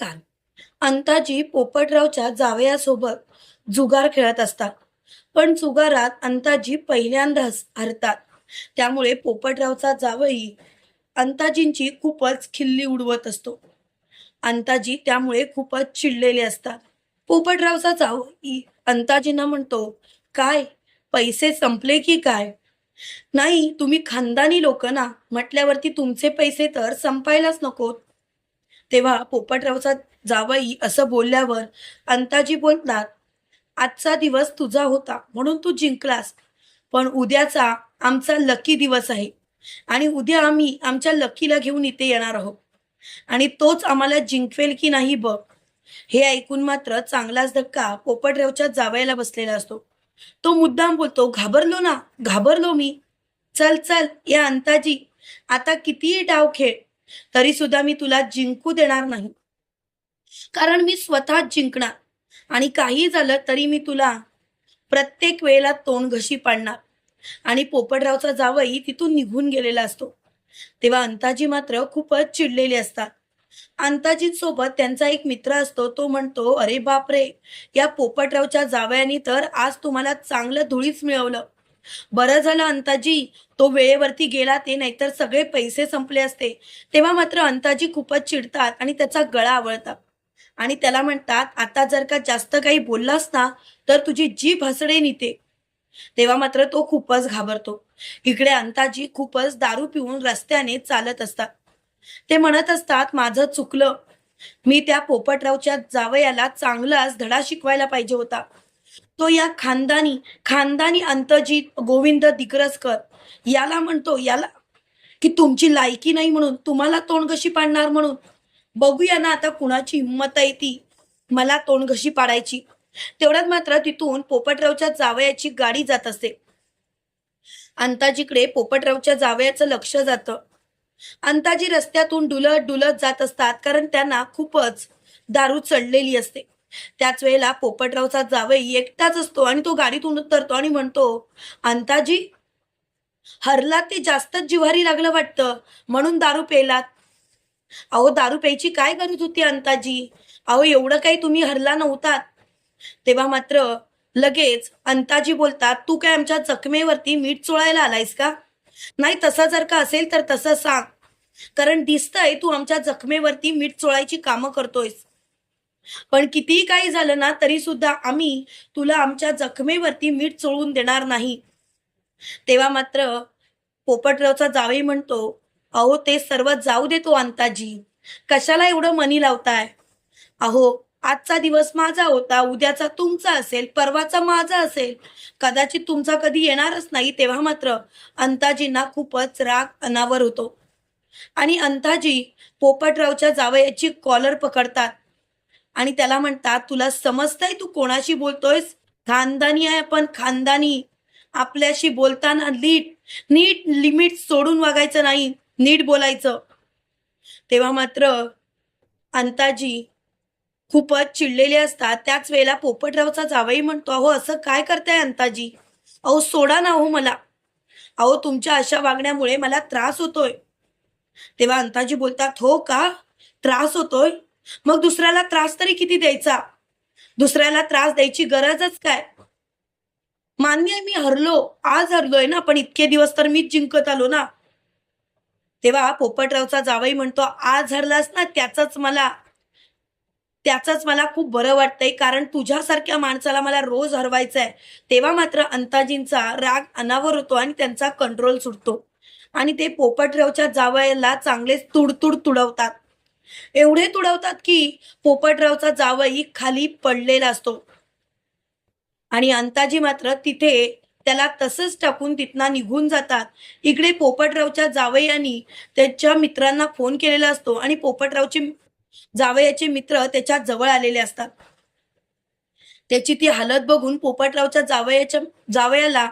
नमस्कार. अंताजी पोपटरावच्या जावयासोबत जुगार खेळत असतात. पण जुगारात अंताजी पहिल्यांदाच हरतात. त्यामुळे पोपटरावचा जावई अंताजींची खूपच खिल्ली उडवत असतो. अंताजी त्यामुळे खूपच चिडलेले असतात. पोपटरावचा जावई अंताजींना म्हणतो काय? पैसे संपले की काय? नाही तुम्ही खानदानी लोक ना. म्हटल्यावरती तुमचे पैसे तर संपायलाच नकोत. तेव्हा पोपटरावचा जावई असं बोलल्यावर अंताजी बोलतात आजचा दिवस तुझा होता म्हणून तू जिंकलास पण उद्याचा आमचा लकी दिवस आहे आणि उद्या आम्ही आमच्या लकीला घेऊन इथे येणार आहोत आणि तोच आम्हाला जिंकवेल की नाही बघ. हे ऐकून मात्र चांगलाच धक्का पोपटरावच्या जावयाला बसलेला असतो. तो मुद्दाम बोलतो घाबरलो ना घाबरलो मी. चल चल या अंताजी. आता कितीही डाव खेळ तरी सुद्धा मी तुला जिंकू देणार नाही. कारण मी स्वतः जिंकणार. आणि काही झालं तरी मी तुला प्रत्येक वेळेला तोंड घशी पाडणार. आणि पोपटरावचा जावई तिथून निघून गेलेला असतो. तेव्हा अंताजी मात्र खूपच चिडलेले असतात. अंताजींसोबत त्यांचा एक मित्र असतो तो म्हणतो अरे बापरे! या पोपटरावच्या जावयानी तर आज तुम्हाला चांगलं धुळीच मिळवलं. बरं झालं अंताजी. तो वेळेवरती गेला ते नाहीतर सगळे पैसे संपले असते. तेव्हा मात्र अंताजी खूपच चिडतात आणि त्याचा गळा आवळतात. आणि त्याला म्हणतात आता जर का जास्त काही बोललास ना तर तुझी जीभ हसडे निते तेव्हा मात्र तो खूपच घाबरतो. इकडे अंताजी खूपच दारू पिऊन रस्त्याने चालत असतात. ते म्हणत असतात माझं चुकलं. मी त्या पोपटरावच्या जावयाला चांगलाच धडा शिकवायला पाहिजे होता. तो या खानदानी खानदानी अंतजीत गोविंद दिग्रसकर याला म्हणतो याला की तुमची लायकी नाही म्हणून तुम्हाला तोंड कशी पाडणार म्हणून? बघूया ना आता कुणाची हिंमत आहे ती. मला तोंडघशी पाडायची? तेवढ्यात मात्र तिथून पोपटरावच्या जावयाची गाडी जात असते अंताजीकडे पोपटरावच्या जावयाचं लक्ष जातं. अंताजी रस्त्यातून डुलत डुलत जात असतात कारण त्यांना खूपच दारू चढलेली असते. त्याच वेळेला पोपटरावचा जावई एकटाच असतो आणि तो गाडीतून उतरतो आणि म्हणतो अंताजी हरला ते जास्तच जिव्हारी लागलं वाटतं. म्हणून दारू पेलात अहो दारू प्यायची काय गरज होती अंताजी? अहो एवढं काही तुम्ही हरला नव्हतात. तेव्हा मात्र लगेच अंताजी बोलतात तू काय आमच्या जखमेवरती मीठ चोळायला आलायस का? नाही तसं जर का असेल तर तसं सांग. कारण दिसतंय तू आमच्या जखमेवरती मीठ चोळायची कामं करतोयस. पण कितीही काही झालं ना तरी सुद्धा आम्ही तुला आमच्या जखमेवरती मीठ चोळून देणार नाही. तेव्हा मात्र पोपटरावचा जावई म्हणतो अहो ते सर्व जाऊ देतो अंताजी. कशाला एवढं मनी लावताय? अहो आजचा दिवस माझा होता उद्याचा तुमचा असेल परवाचा माझा असेल. कदाचित तुमचा कधी येणारच नाही. तेव्हा मात्र अंताजींना खूपच राग अनावर होतो. आणि अंताजी पोपटरावच्या जावयाची कॉलर पकडतात. आणि त्याला म्हणतात तुला समजतंय तू कोणाशी बोलतोयस? खानदानी आहे पण खानदानी. आपल्याशी बोलताना नीट नीट लिमिट सोडून वागायचं नाही नीट बोलायचं. तेव्हा मात्र अंताजी खूपच चिडलेले असतात. त्याच वेळेला पोपटरावचा जावई म्हणतो अहो असं काय करताय अंताजी? अहो सोडा ना हो मला. अहो तुमच्या अशा वागण्यामुळे मला त्रास होतोय. तेव्हा अंताजी बोलतात हो का? त्रास होतोय? मग दुसऱ्याला त्रास तरी किती द्यायचा? दुसऱ्याला त्रास द्यायची गरजच काय? मान्य आहे मी हरलो आज हरलोय ना पण इतके दिवस तर मीच जिंकत आलो ना. तेव्हा पोपटरावचा जावई म्हणतो आज हरलास ना त्याचाच मला त्याचंच मला खूप बरं वाटतंय कारण तुझ्यासारख्या माणसाला मला रोज हरवायचं आहे तेव्हा मात्र अंताजींचा राग अनावर होतो आणि त्यांचा कंट्रोल सुटतो. आणि ते पोपटरावच्या जावयाला चांगलेच तुडतुड तुडवतात. एवढे तुडवतात की पोपटरावचा जावई खाली पडलेला असतो. आणि अंताजी मात्र तिथे त्याला तसंच टाकून तिथना निघून जातात. इकडे पोपटरावच्या जावयानी त्याच्या मित्रांना फोन केलेला असतो आणि पोपटरावचे जावयाचे मित्र त्याच्याजवळ आलेले असतात. त्याची ती हालत बघून पोपटरावच्या जावयाच्या जावयाला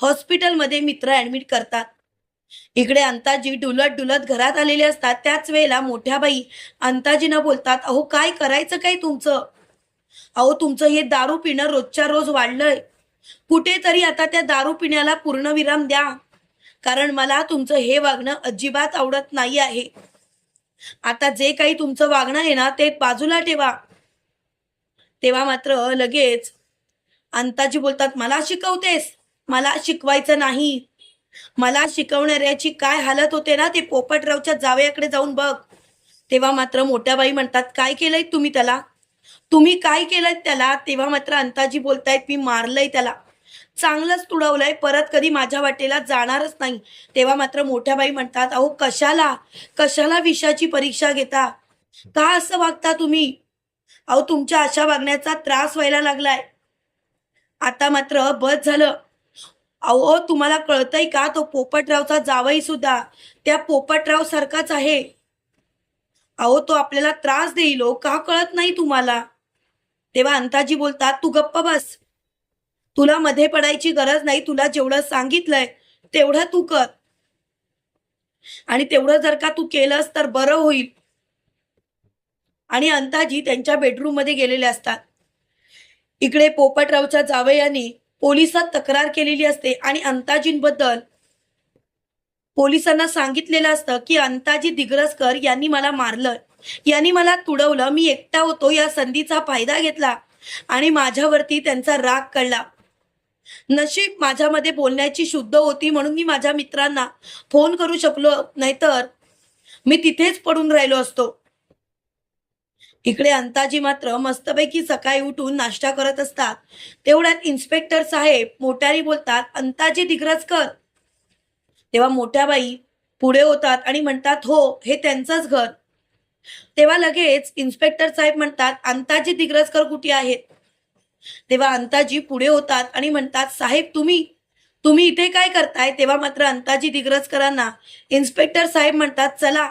हॉस्पिटलमध्ये मित्र ऍडमिट करतात. इकडे अंताजी डुलत डुलत घरात आलेले असतात. त्याच वेळेला मोठ्या बाई अंताजीनं बोलतात अहो काय करायचं काय तुमचं? अहो तुमचं हे दारू पिणं रोजच्या रोज वाढलंय. कुठेतरी आता त्या दारू पिण्याला पूर्णविराम द्या. कारण मला तुमचं हे वागणं अजिबात आवडत नाही आहे. आता जे काही तुमचं वागणं आहे ना ते बाजूला ठेवा. तेव्हा मात्र लगेच अंताजी बोलतात मला शिकवतेस. मला शिकवायचं नाही. मला शिकवणाऱ्याची काय हालत होते ना ते पोपटरावच्या जावयाकडे जाऊन बघ. तेव्हा मात्र मोठ्या बाई म्हणतात काय केलंय तुम्ही त्याला? तुम्ही काय केलंय त्याला? तेव्हा मात्र अंताजी बोलतायत मी मारलंय त्याला. चांगलंच तुडवलंय परत कधी माझ्या वाटेला जाणारच नाही. तेव्हा मात्र मोठ्या बाई म्हणतात अहो कशाला? कशाला विषयाची परीक्षा घेता? का असं वागता तुम्ही? अहो तुमच्या अशा वागण्याचा त्रास व्हायला लागलाय. आता मात्र बस झालं. अहो तुम्हाला कळतंय का? तो पोपटरावचा जावई सुद्धा. त्या पोपटराव सारखाच आहे. अहो तो आपल्याला त्रास देईल हो. का कळत नाही तुम्हाला? तेव्हा अंताजी बोलतात तू गप्प बस. तुला मध्ये पडायची गरज नाही. तुला जेवढं सांगितलंय तेवढं तू कर. आणि तेवढं जर का तू केलंस तर बरं होईल. आणि अंताजी त्यांच्या बेडरूममध्ये गेलेले असतात. इकडे पोपटरावच्या जावयानी पोलिसात तक्रार केलेली असते आणि अंताजींबद्दल पोलिसांना सांगितलेलं असतं की अंताजी दिग्रसकर यांनी मला मारलं. यांनी मला तुडवलं. मी एकटा होतो. या संधीचा फायदा घेतला आणि माझ्यावरती त्यांचा राग कळला. नशीब माझ्यामध्ये बोलण्याची शुद्ध होती म्हणून मी माझ्या मित्रांना फोन करू शकलो नाहीतर मी तिथेच पडून राहिलो असतो. इकडे अंताजी मात्र मस्तपैकी सकाळी उठून नाश्ता करत असतात. तेवढ्यात इन्स्पेक्टर साहेब मोठ्याने बोलतात अंताजी दिग्रजकर तेव्हा मोठ्या बाई पुढे होतात आणि म्हणतात हो हे त्यांचंच घर. तेव्हा लगेच इन्स्पेक्टर साहेब म्हणतात अंताजी दिग्रजकर कुठे आहेत? तेव्हा अंताजी पुढे होतात आणि म्हणतात साहेब तुम्ही तुम्ही इथे काय करताय? तेव्हा मात्र अंताजी दिग्रजकरांना इन्स्पेक्टर साहेब म्हणतात चला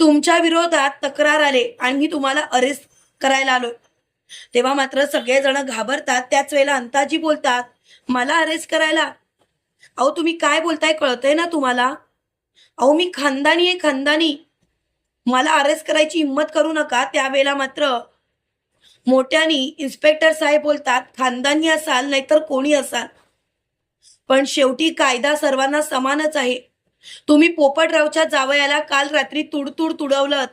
तुमच्या विरोधात तक्रार आले आणि मी तुम्हाला अरेस्ट करायला आलो तेव्हा मात्र सगळेजण घाबरतात. त्याच वेळेला अंताजी बोलतात मला अरेस्ट करायला. अहो तुम्ही काय बोलताय कळतंय ना तुम्हाला. अहो मी खानदानी आहे खानदानी. मला अरेस्ट करायची हिंमत करू नका. त्यावेळेला मात्र मोठ्यानी इन्स्पेक्टर साहेब बोलतात खानदानी असाल नाहीतर कोणी असाल. पण शेवटी कायदा सर्वांना समानच आहे. तुम्ही पोपटरावच्या जावयाला काल रात्री तुडतुड तुडवलं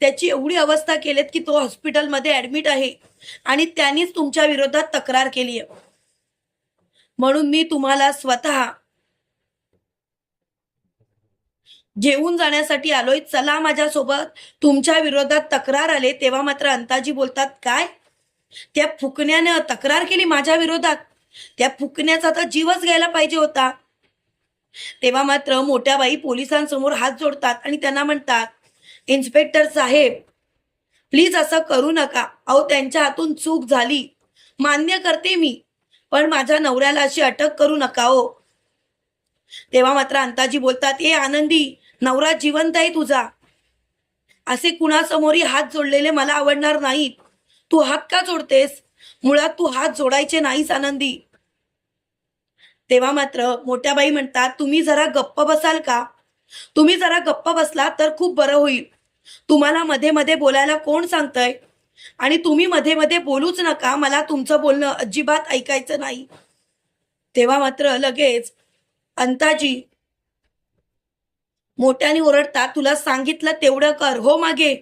त्याची एवढी अवस्था केलीत की तो हॉस्पिटलमध्ये ऍडमिट आहे आणि त्यांनीच तुमच्या विरोधात तक्रार केली आहे. म्हणून मी तुम्हाला स्वतः जेवून जाण्यासाठी आलोय. चला माझ्यासोबत. तुमच्या विरोधात तक्रार आले तेव्हा मात्र अंताजी बोलतात काय? त्या फुकण्याने तक्रार केली माझ्या विरोधात? त्या फुकण्याचा तर जीवच घ्यायला पाहिजे होता. तेव्हा मात्र मोठ्या बाई पोलिसांसमोर हात जोडतात आणि त्यांना म्हणतात इन्स्पेक्टर साहेब प्लीज असं करू नका. अहो त्यांच्या हातून चूक झाली. मान्य करते मी पण माझ्या नवऱ्याला अशी अटक करू नका हो. तेव्हा मात्र अंताजी बोलतात ए आनंदी नवरा जिवंत आहे तुझा. असे कुणासमोरही हात जोडलेले मला आवडणार नाहीत. तू हात का जोडतेस. मुळात तू हात जोडायचे नाहीस आनंदी. तेव्हा मात्र मोठ्या बाई म्हणतात तुम्ही जरा गप्प बसाल का? तुम्ही जरा गप्प बसला तर खूप बरं होईल. तुम्हाला मध्ये मध्ये बोलायला कोण सांगतंय? आणि तुम्ही मध्ये मध्ये बोलूच नका मला तुमचं बोलणं अजिबात ऐकायचं नाही. तेव्हा मात्र लगेच अंताजी मोठ्याने ओरडतात तुला सांगितलं तेवढं कर हो मागे.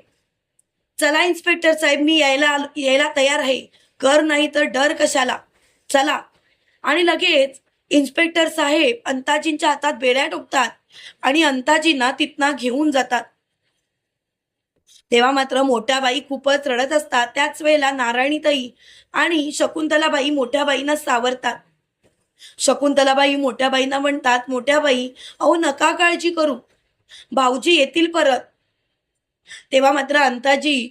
चला इन्स्पेक्टर साहेब मी यायला यायला तयार आहे. कर नाही तर डर कशाला? चला. आणि लगेच इन्स्पेक्टर साहेब अंताजींच्या हातात बेड्या टोकतात आणि अंताजींना तिथनं घेऊन जातात. तेव्हा मात्र मोठ्या बाई खूपच रडत असतात. त्याच वेळेला नारायणीताई आणि शकुंतलाबाई मोठ्या बाईंना सावरतात. शकुंतलाबाई मोठ्या बाईंना म्हणतात मोठ्या बाई अहो नका काळजी करू. भाऊजी येतील परत. तेव्हा मात्र अंताजी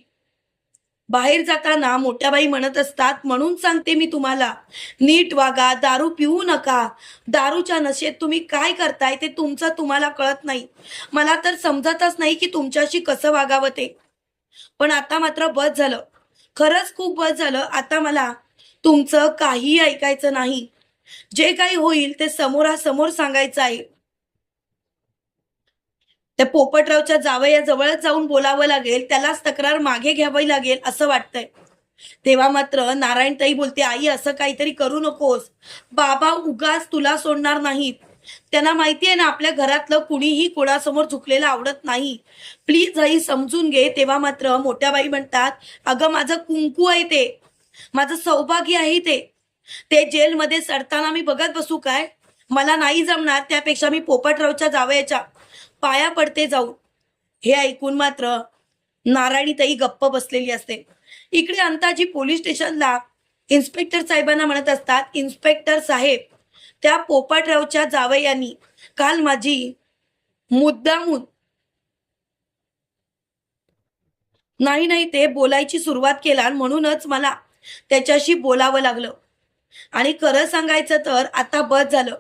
बाहेर जाताना मोठ्या बाई म्हणत असतात म्हणून सांगते मी तुम्हाला नीट वागा दारू पिऊ नका. दारूच्या नशेत तुम्ही काय करताय ते तुमचं तुम्हाला कळत नाही. मला तर समजतच नाही की तुमच्याशी कसं वागावं ते. पण आता मात्र बस झालं. खरंच खूप बस झालं. आता मला तुमचं काहीही ऐकायचं नाही. जे काही होईल ते समोरासमोर सांगायचं आहे. त्या पोपटरावच्या जावया जवळच जाऊन बोलावं लागेल त्यालाच तक्रार मागे घ्यावी लागेल असं वाटतंय. तेव्हा मात्र नारायणताई बोलते आई असं काहीतरी करू नकोस. बाबा उगाच तुला सोडणार नाहीत. त्यांना माहिती आहे ना आपल्या घरातलं कुणीही कोणासमोर झुकलेलं आवडत नाही. प्लीज आई समजून घे. तेव्हा मात्र मोठ्या बाई म्हणतात अगं माझं कुंकू आहे ते. माझं सौभाग्य आहे ते. ते जेलमध्ये सडताना मी बघत बसू काय? मला नाही जमणार त्यापेक्षा मी पोपटरावच्या जावयाच्या पाया पडते जाऊ. हे ऐकून मात्र नारायणीताई गप्प बसलेली असते. इकडे अंताजी पोलीस स्टेशनला इन्स्पेक्टर साहेबांना म्हणत असतात इन्स्पेक्टर साहेब त्या पोपटरावच्या जावयांनी काल माझी मुद्दामून नाही नाही ते बोलायची सुरुवात केला म्हणूनच मला त्याच्याशी बोलावं लागलं. आणि खरं सांगायचं तर आता बस झालं.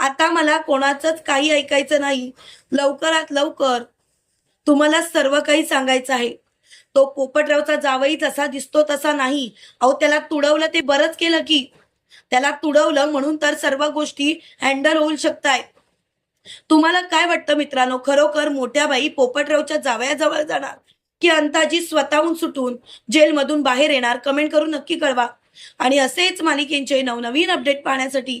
आता मला कोणाचंच काही ऐकायचं नाही. लवकरात लवकर तुम्हाला सर्व काही सांगायचं आहे. तो पोपटरावचा जावई जसा दिसतो तसा नाही. अहो त्याला तुडवलं ते बरंच केलं की. त्याला तुडवलं म्हणून तर सर्व गोष्टी हँडल होऊ शकताय. तुम्हाला काय वाटतं मित्रांनो? खरोखर मोठ्या बाई पोपटरावच्या जावयाजवळ जाणार की अंताजी स्वतःहून सुटून जेलमधून बाहेर येणार? कमेंट करून नक्की कळवा. आणि असेच मालिकेंचे नवनवीन अपडेट पाहण्यासाठी